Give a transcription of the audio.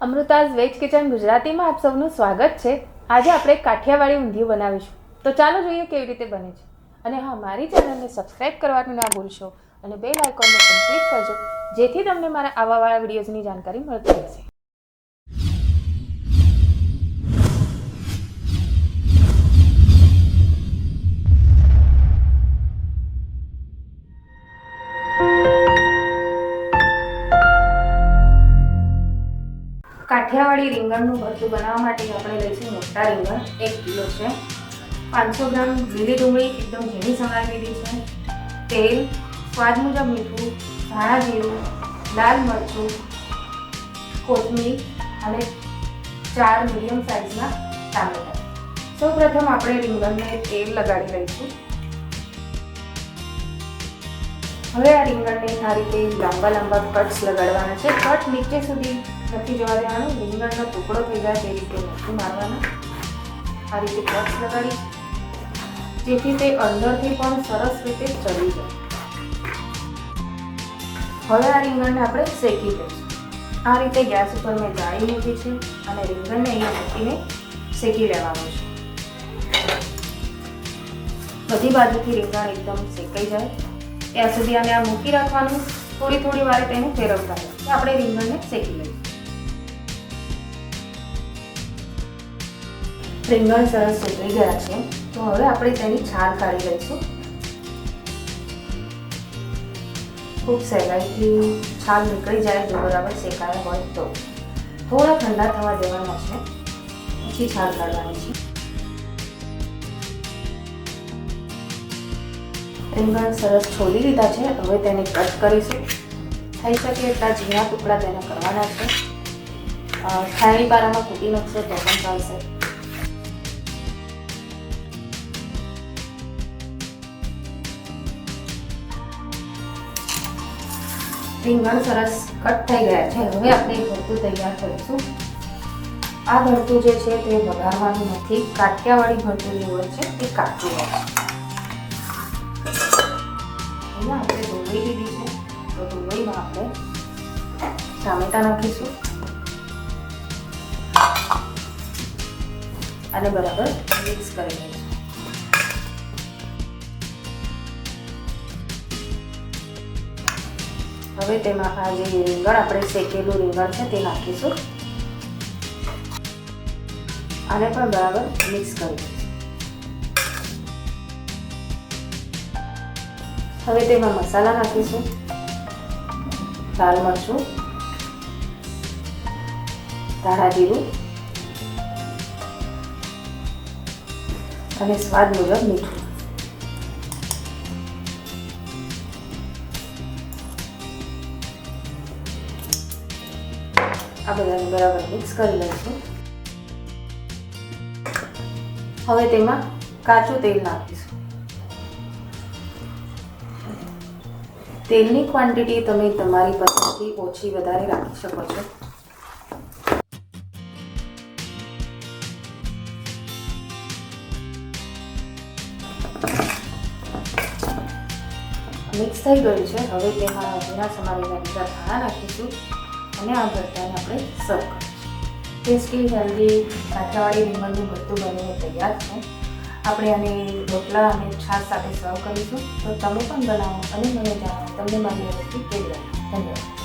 અમૃતાઝ veg kitchen ગુજરાતીમાં આપ સૌનું સ્વાગત છે. આજે આપણે કાઠિયાવાડી ઊંધિયું બનાવીશું. તો ચાલો જોઈએ કેવી રીતે બને છે. અને હા, મારી ચેનલને સબસ્ક્રાઇબ કરવાનું ના ભૂલશો અને બેલ આઇકોનને પણ ક્લિક કરજો, જેથી તમને મારા આવાવાળા વિડીયોઝની જાણકારી મળતી રહેશે. કાઠિયાવાડી રીંગણનું ભરતું બનાવવા માટે આપણે લઈશું મોટા રીંગણ, એક કિલો છે. પાંચસો ગ્રામ લીલી ડુંગળી એકદમ ઝીણી સમારી લીધી છે. તેલ, સ્વાદ મુજબ મીઠું, ધાણા જીરું, લાલ મરચું, કોથમીર અને ચાર મીડિયમ સાઇઝના ટામેટા. સૌ પ્રથમ આપણે રીંગણને તેલ લગાડી લઈશું. હવે આ રીંગણને આ રીતે લાંબા લાંબા કટ્સ લગાડવાના છે. કટ નીચે સુધી નથી જવા દેવાનું રીંગણનો ટુકડો થઈ જાય તે રીતે નથી મારવાના. આ રીતે કટ્સ લગાડી, જેથી તે અંદરથી પણ સરસ રીતે ચડી જાય. હવે આ રીંગણને આપણે શેકી લઈશું. આ રીતે ગેસ ઉપર મેં જાળી મૂકી છે અને રીંગણને અહીંયા મૂકીને શેકી લેવાનું છે. બધી બાજુથી રીંગણ એકદમ શેકાઈ જાય. ત્યાં સુધી આને આ મૂકી રાખવાનું. થોડી થોડી વારે તેને ફેરવતા હોય આપણે રીંગણને શેકી લઈશું. રીંગણ સરસ શેકાઈ ગયા છે. તો હવે આપણે તેની છાલ કાઢી લઈશું. ખૂબ સહેલાઈથી છાલ નીકળી જાય જો બરાબર શેકાયા હોય તો. થોડા ઠંડા થવા દેવાના છે. પછી છાલ કાઢવાની છે. રીંગણ સરસ છોલી લીધા છે. હવે તેને કટ કરીશું. થઈ શકે એટલા ઝીણા ટુકડા તેને કરવાના છે. ખારી બારામાં કૂટી નાખશો તો પણ ચાલશે. રીંગણ સરસ કટ થઈ ગયા છે. હવે આપણે ભરતું તૈયાર કરીશું. આ ભરતું જે છે તે વઘારવાનું નથી. કાઠિયાવાડી ભરતું જે હોય છે તે કાચું હોય છે. આપણે ડુંગળી લીધી છે. તો ડુંગળીમાં આપણે ટામેટા નાખીશું. અને બરાબર મિક્સ કરી લઈશું હવે તેમાં આ જે રીંગણ આપણે શેકેલું રીંગણ છે તે નાખીશું. આને પણ બરાબર મિક્સ કરી હવે તેમાં મસાલા નાખીશું. લાલ મરચું. ધાણા જીરું. અને સ્વાદ મુજબ મીઠું. આ બધાને બરાબર મિક્સ કરી લઈશું. હવે તેમાં કાચું તેલ નાખીશું. તેલની ક્વોન્ટિટી તમે તમારી પસંદથી ઓછી વધારે રાખી શકો છો. મિક્સ થઈ ગયું છે. હવે તેમાં ઝીણા સમારેલા બીજા ધાણા નાખીશું. અને આ ભરતાને આપણે સર્વ કરીશું ટેસ્ટી, હેલ્ધી, કાઠિયાવાડી રીંગણનું ભરતું બનીને તૈયાર છે. આપણે આને રોટલા અને છાશ સાથે સર્વ કરીશું. તો તમે પણ બનાવો અને મને જણાવો. તમને મારી રેસીપી કેવી લાગી? ધન્યવાદ.